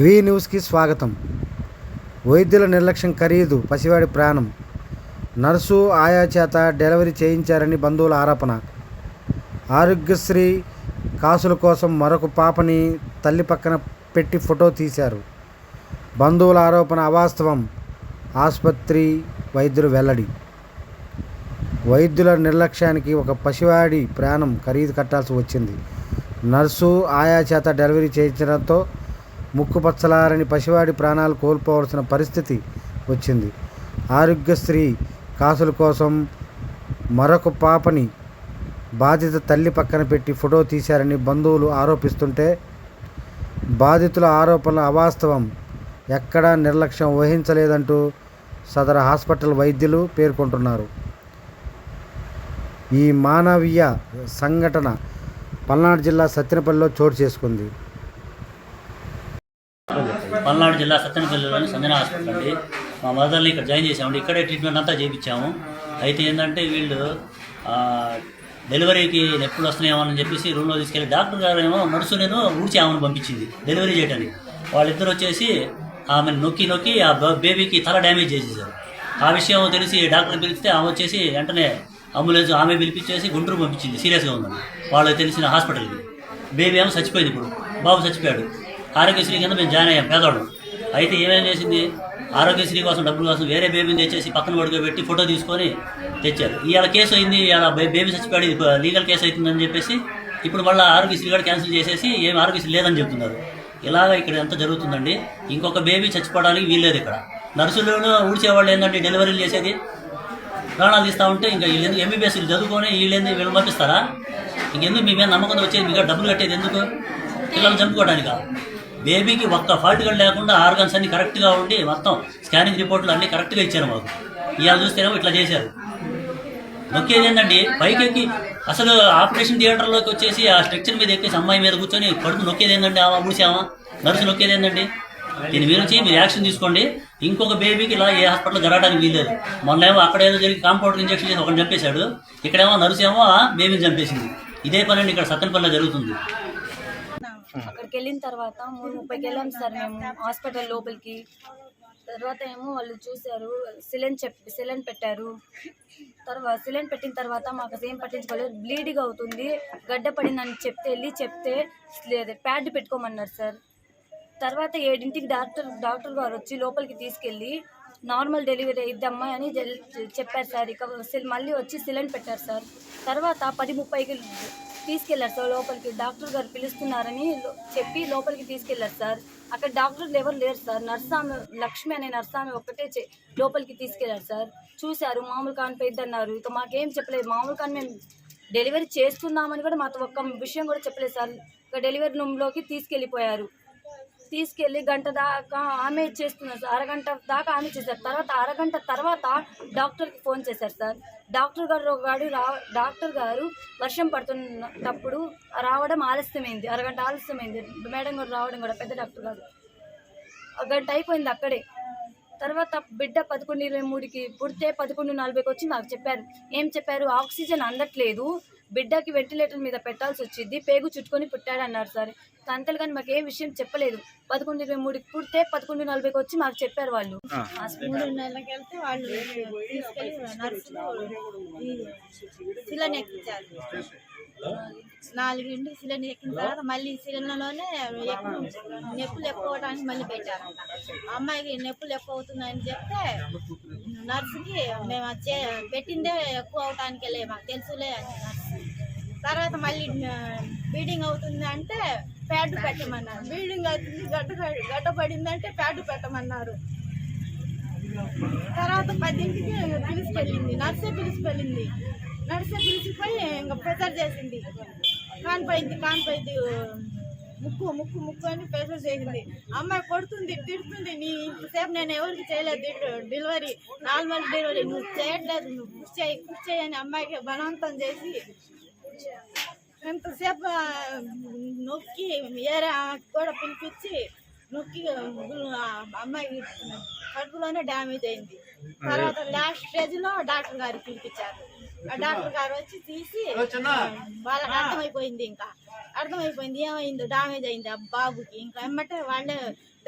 వి న్యూస్కి స్వాగతం. వైద్యుల నిర్లక్ష్యం ఖరీదు పసివాడి ప్రాణం. నర్సు ఆయా చేత డెలివరీ చేయించారని బంధువుల ఆరోపణ. ఆరోగ్యశ్రీ కాసుల కోసం మరొక పాపని తల్లి పక్కన పెట్టి ఫోటో తీశారు. బంధువుల ఆరోపణ అవాస్తవం. ఆసుపత్రి వైద్యులు వెల్లడి. వైద్యుల నిర్లక్ష్యానికి ఒక పసివాడి ప్రాణం ఖరీదు కట్టాల్సి వచ్చింది. నర్సు ఆయా చేత డెలివరీ చేయించడంతో ముక్కుపచ్చలారని పసివాడి ప్రాణాలు కోల్పోవలసిన పరిస్థితి వచ్చింది. ఆరోగ్యశ్రీ కాసుల కోసం మరొక పాపని బాధిత తల్లి పక్కన పెట్టి ఫోటో తీశారని బంధువులు ఆరోపిస్తుంటే బాధితుల ఆరోపణల అవాస్తవం ఎక్కడా నిర్లక్ష్యం వహించలేదంటూ సదర హాస్పిటల్ వైద్యులు పేర్కొంటున్నారు. ఈ మానవీయ సంఘటన పల్నాడు జిల్లా సత్తెనపల్లిలో చోటు చేసుకుంది. పల్నాడు జిల్లా సత్తెనపల్లిలోని సంజన హాస్పిటల్ అండి. మా మదర్ని ఇక్కడ జాయిన్ చేసామండి ఇక్కడే ట్రీట్మెంట్ అంతా చేయించాము అయితే ఏంటంటే వీళ్ళు డెలివరీకి ఎప్పుడు వస్తున్నాయేమో అని చెప్పేసి రూమ్లో తీసుకెళ్ళి డాక్టర్ గారు ఏమో నర్సు నేను ఊడ్చి ఆమెను పంపించింది డెలివరీ చేయడానికి వాళ్ళిద్దరు వచ్చేసి ఆమెను నొక్కి నొక్కి ఆ బేబీకి తల డ్యామేజ్ చేసేసారు ఆ విషయం తెలిసి డాక్టర్ పిలిస్తే ఆమె వచ్చేసి వెంటనే అంబులెన్స్ ఆమె పిలిపించేసి గుంటూరు పంపించింది. సీరియస్గా ఉందని వాళ్ళకి తెలిసిన హాస్పిటల్కి. బేబీ ఏమో చచ్చిపోయింది ఇప్పుడు. బాబు చచ్చిపోయాడు. ఆరోగ్యశ్రీ కింద మేము జాయిన్ అయ్యాం పేదవాళ్ళం. అయితే ఏమేం చేసింది? ఆరోగ్యశ్రీ కోసం డబ్బుల కోసం వేరే బేబీని తెచ్చేసి పక్కన పడుకోబెట్టి ఫోటో తీసుకొని తెచ్చారు. ఇవాళ కేసు అయింది ఇవాళ బేబీ చచ్చిపోయాడు ఇది లీగల్ కేసు అవుతుందని చెప్పేసి ఇప్పుడు మళ్ళీ ఆరోగ్యశ్రీ కూడా క్యాన్సిల్ చేసేసి ఏం ఆరోగ్యశ్రీ లేదని చెప్తున్నారు. ఇలాగ ఇక్కడ ఎంత జరుగుతుందండి? ఇంకొక బేబీ చచ్చిపోవడానికి వీల్లేదు ఇక్కడ. నర్సులను ఊడ్చేవాళ్ళు ఏంటంటే డెలివరీలు చేసేది? ప్రాణాలు తీస్తూ ఉంటే ఇంకా వీళ్ళు ఎంబీబీఎస్ చదువుకొని వీళ్ళేంది వీళ్ళు పంపిస్తారా? ఇంకెందుకు మీ మీద నమ్మకం వచ్చేది? మీకు డబ్బులు కట్టేది ఎందుకు? పిల్లల్ని చంపుకోవడానికి? బేబీకి ఒక్క ఫాల్ట్ కూడా లేకుండా ఆర్గన్స్ అన్ని కరెక్ట్గా ఉండి మొత్తం స్కానింగ్ రిపోర్ట్లు అన్నీ కరెక్ట్గా ఇచ్చారు మాకు. ఇవాళ చూస్తేనేమో ఇట్లా చేశారు. నొక్కేది ఏంటండి? పైకెక్కి అసలు ఆపరేషన్ థియేటర్లోకి వచ్చేసి ఆ స్ట్రక్చర్ మీద ఎక్కేసి అమ్మాయి మీద కూర్చొని కడుపు నొక్కేది ఏంటండి ఆమె ఊడిసామా నర్సు నొక్కేది ఏంటండి దీని గురించి మీరు యాక్షన్ తీసుకోండి. ఇంకొక బేబీకి ఇలా ఏ హాస్పిటల్ జరగడానికి వీల్లేదు. మొన్నేమో అక్కడ ఏదో జరిగి కాంపౌండర్ ఇంజెక్షన్ చేసి ఒకటి చంపేశాడు. ఇక్కడేమో నర్సు ఏమో ఆ బేబీని చంపేసింది. ఇదే పని అండి ఇక్కడ సత్తెనపల్లిలో జరుగుతుంది. అక్కడికి వెళ్ళిన తర్వాత మూడు ముప్పైకి వెళ్ళాం సార్ మేము హాస్పిటల్ లోపలికి. తర్వాత ఏమో వాళ్ళు చూశారు సిలిండ్ చెప్ సిలిండ్ పెట్టారు. తర్వాత సిలిండ్ పెట్టిన తర్వాత మాకు ఏం పట్టించుకోలేదు. బ్లీడింగ్ అవుతుంది గడ్డ పడిందని చెప్తే వెళ్ళి చెప్తే లేదు ప్యాడ్ పెట్టుకోమన్నారు సార్. తర్వాత ఏడింటికి డాక్టర్ డాక్టర్ గారు వచ్చి లోపలికి తీసుకెళ్ళి నార్మల్ డెలివరీ అయిద్దమ్మా అని చెప్పారు సార్. ఇక మళ్ళీ వచ్చి సిలెండ్ పెట్టారు సార్. తర్వాత పది ముప్పైకి తీసుకెళ్ళారు సార్. లోపలికి డాక్టర్ గారు పిలుస్తున్నారని చెప్పి లోపలికి తీసుకెళ్ళారు సార్. అక్కడ డాక్టర్లు ఎవరు లేరు సార్. నర్సామె లక్ష్మి అనే నర్సామె ఒక్కటే చే- లోపలికి తీసుకెళ్ళారు సార్. చూశారు మామూలు కాని పెద్ద అన్నారు ఇక మాకేం చెప్పలేదు. మామూలు కాని మేము డెలివరీ చేస్తున్నామని కూడా మాతో ఒక్క విషయం కూడా చెప్పలేదు సార్. ఇక డెలివరీ రూమ్లోకి తీసుకెళ్ళిపోయారు. తీసుకెళ్ళి గంట దాకా ఆమె చేస్తున్నారు సార్. అరగంట దాకా ఆమె చేశారు. తర్వాత అరగంట తర్వాత డాక్టర్కి ఫోన్ చేశారు సార్. డాక్టర్ గారు గారు రా డాక్టర్ గారు వర్షం పడుతున్నప్పుడు రావడం ఆలస్యమైంది. అరగంట ఆలస్యమైంది. మేడం గారు రావడం కూడా పెద్ద డాక్టర్ గారు. గంట అయిపోయింది అక్కడే. తర్వాత బిడ్డ పదకొండు ఇరవై మూడుకి పుడితే పదకొండు నలభైకి వచ్చి నాకు చెప్పారు. ఏం చెప్పారు? ఆక్సిజన్ అందట్లేదు. బిడ్డకి వెంటిలేటర్ మీద పెట్టాల్సి వచ్చింది పేగు చుట్టుకొని పుట్టాడు అన్నారు సార్. అంతలు కానీ మాకు ఏ విషయం చెప్పలేదు. పదకొండు ఇరవై మూడుకి పుడితే పదకొండు నలభైకి వచ్చి మాకు చెప్పారు వాళ్ళు. మూడు వాళ్ళు శిలని ఎక్కించారు. నాలుగింటి శిలని ఎక్కిన తర్వాత మళ్ళీ శిలలోనే ఎక్కువ నొప్పులు ఎక్కువ అవడానికి మళ్ళీ పెట్టారంట. అమ్మాయికి నొప్పులు ఎక్కువ అవుతున్నాయని చెప్తే నర్సుకి మేము పెట్టిందే ఎక్కువ అవటానికి లే మాకు తెలుసులే అని. నర్సు తర్వాత మళ్ళీ బీడింగ్ అవుతుంది అంటే ప్యాడ్ పెట్టమన్నారు. బీడింగ్ అవుతుంది గడ్డ గడ్డ పడిందంటే ప్యాడ్ పెట్టమన్నారు. తర్వాత పద్దెనిమిదికి పిలుచుకెళ్ళింది నర్సే పిలుచుకెళ్ళింది నర్సే పిలిచిపోయి ఇంకా ప్రెజర్ చేసింది. కానిపోయింది కానిపోయింది ముక్కు ముక్కు ముక్కు అని ప్రెషర్ చేసింది. అమ్మాయి కొడుతుంది తిడుతుంది నీ ఇంతసేపు నేను ఎవరికి చేయలేదు డెలివరీ నార్మల్ డెలివరీ నువ్వు చేయట్లేదు నువ్వు పుష్ చేయి అని అమ్మాయికి బలవంతం చేసి ఎంతసేపు నొక్కి ఆమెకి కూడా పిలిపించి నొక్కి అమ్మాయి కడుపులోనే డ్యామేజ్ అయింది. తర్వాత లాస్ట్ స్టేజ్లో డాక్టర్ గారు పిలిపించారు. ఆ డాక్టర్ గారు వచ్చి తీసి వాళ్ళకి అర్థమైపోయింది ఇంకా. అర్థమైపోయింది ఏమైందో డామేజ్ అయింది ఆ బాబుకి. ఇంకా ఎమ్మటే వాళ్ళే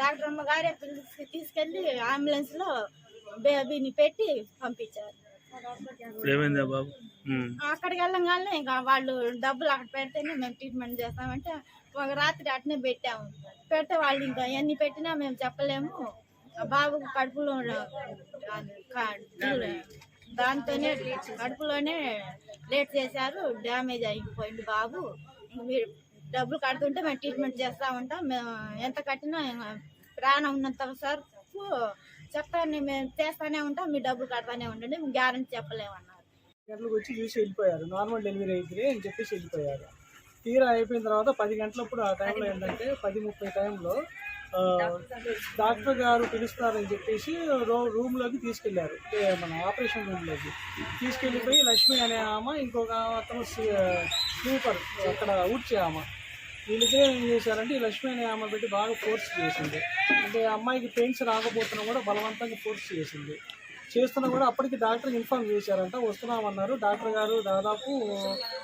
డాక్టర్ అమ్మ గారే పిలిచి తీసుకెళ్ళి అంబులెన్స్లో బేబీని పెట్టి పంపించారు. ఏమైంది బాబు? అక్కడికి వెళ్ళంగానే ఇంకా వాళ్ళు డబ్బులు అక్కడ పెడితేనే మేము ట్రీట్మెంట్ చేస్తామంటే ఒక రాత్రి అట్నే పెట్టాము. పెడితే వాళ్ళు ఇంకా ఎన్ని పెట్టినా మేము చెప్పలేము. బాబు బాబుకు కడుపులో దాంతోనే కడుపులోనే లేట్ చేశారు. డ్యామేజ్ అయిపోయింది బాబు. మీరు డబ్బులు కడుతుంటే మేము ట్రీట్మెంట్ చేస్తా ఉంటాం. మేము ఎంత కట్టినా ప్రాణం ఉన్నంత సార్ చెప్తానే మేము చేస్తానే ఉంటాం మీ డబ్బులు కడతానే ఉండండి గ్యారంటీ చెప్పలేమన్నారు. గంటలకు వచ్చి చూసి వెళ్ళిపోయారు. నార్మల్ డెలివరీ అయితే అని చెప్పేసి వెళ్ళిపోయారు. తీరా అయిపోయిన తర్వాత పది గంటలప్పుడు ఆ టైంలో ఏంటంటే పది ముప్పై టైంలో డాక్టర్ గారు పిలుస్తారని చెప్పేసి రో రూమ్లోకి తీసుకెళ్ళారు. మన ఆపరేషన్ రూమ్లోకి తీసుకెళ్ళిపోయి లక్ష్మి అనే ఆమె ఇంకొక అతను స్లీపర్ అక్కడ ఊడ్చే ఆమె. వీళ్ళిద్దరే ఏం చేశారంటే ఈ లక్ష్మి అనే ఆమె పెట్టి బాగా ఫోర్స్ చేసింది. అంటే అమ్మాయికి పెయిన్స్ రాకపోతున్నా కూడా బలవంతంగా ఫోర్స్ చేసింది. చేస్తున్నా కూడా అప్పటికి డాక్టర్ ఇన్ఫార్మ్ చేశారంట వస్తున్నామన్నారు. డాక్టర్ గారు దాదాపు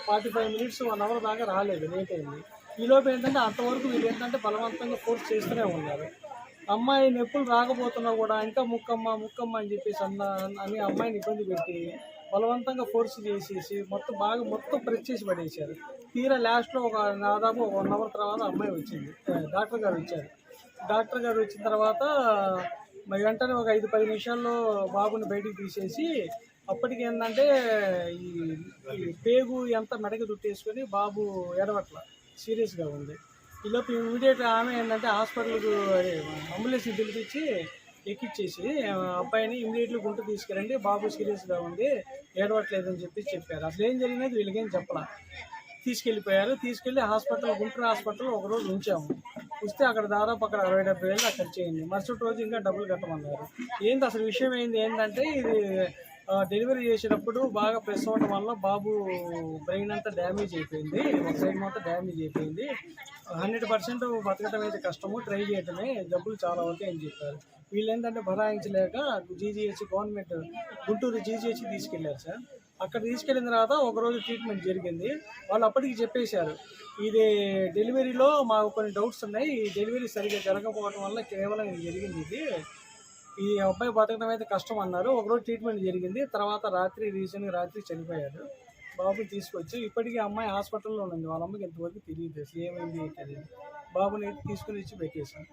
forty five minutes one hour దాకా రాలేదు లేట్ అయింది. ఈలోపు ఏంటంటే అంతవరకు వీళ్ళు ఏంటంటే బలవంతంగా ఫోర్స్ చేస్తూనే ఉన్నారు. అమ్మాయి నొప్పులు రాకపోతున్నా కూడా ఇంకా ముక్కమ్మ ముక్కమ్మ అని చెప్పేసి అన్న అని అమ్మాయిని ఇబ్బంది పెట్టి బలవంతంగా ఫోర్స్ చేసేసి మొత్తం బాగా మొత్తం ప్రెస్ చేసి పడేశారు. తీరా లాస్ట్లో ఒక దాదాపు ఒక వన్ అవర్ తర్వాత అమ్మాయి వచ్చింది. డాక్టర్ గారు వచ్చారు. డాక్టర్ గారు వచ్చిన తర్వాత మరి వెంటనే ఒక ఐదు పది నిమిషాల్లో బాబుని బయటికి తీసేసి అప్పటికి ఏంటంటే ఈ పేగు ఎంత మెడకి దుట్టేసుకొని బాబు ఎడవట్ల సీరియస్గా ఉంది. ఈలోపు ఇమీడియట్గా ఆమె ఏంటంటే హాస్పిటల్కు అంబులెన్స్ పిలిపించి ఎక్కిచ్చేసి అబ్బాయిని ఇమీడియట్లీ గుంట తీసుకురండి బాబు సీరియస్గా ఉంది ఏడవట్లేదని చెప్పి చెప్పారు. అసలు ఏం జరిగినది వీళ్ళకేం చెప్పలా? తీసుకెళ్ళిపోయారు. తీసుకెళ్ళి హాస్పిటల్ గుంటూరు హాస్పిటల్లో ఒక రోజు ఉంచాము. వస్తే అక్కడ దాదాపు అక్కడ అరవై డెబ్బై వేలు అక్కడ చేయండి మరుసటి రోజు ఇంకా డబ్బులు కట్టమన్నారు. ఏంటి అసలు విషయం ఏంది? ఏంటంటే ఇది డెలివరీ చేసేటప్పుడు బాగా ప్రెస్ అవ్వడం వల్ల బాబు బ్రెయిన్ అంతా డ్యామేజ్ అయిపోయింది. ఒక సైడ్ మొత్తం డ్యామేజ్ అయిపోయింది. హండ్రెడ్ పర్సెంట్ బతకడం అయితే కష్టము. ట్రై చేయటమే డబ్బులు చాలా వరకు అని చెప్పారు. వీళ్ళు ఏంటంటే భరాయించలేక జీజీహెచ్ గవర్నమెంట్ గుంటూరు జీజీహెచ్ తీసుకెళ్ళారు సార్. అక్కడ తీసుకెళ్ళిన తర్వాత ఒకరోజు ట్రీట్మెంట్ జరిగింది. వాళ్ళు అప్పటికి చెప్పేశారు ఇది డెలివరీలో మాకు కొన్ని డౌట్స్ ఉన్నాయి. ఈ డెలివరీ సరిగ్గా జరగకపోవడం వల్ల కేవలం ఇది జరిగింది ఇది. ఈ అబ్బాయి బతకడం అయితే కష్టం అన్నారు. ఒకరోజు ట్రీట్మెంట్ జరిగింది. తర్వాత రాత్రి రీసెంట్గా రాత్రి చనిపోయాడు. బాబుని తీసుకొచ్చి ఇప్పటికీ అమ్మాయి హాస్పిటల్లో ఉంది వాళ్ళ అమ్మకి ఇంతవరకు తెలియదు. ఏమైంది తెలియదు బాబుని తీసుకుని ఇచ్చి పెట్టేశాను.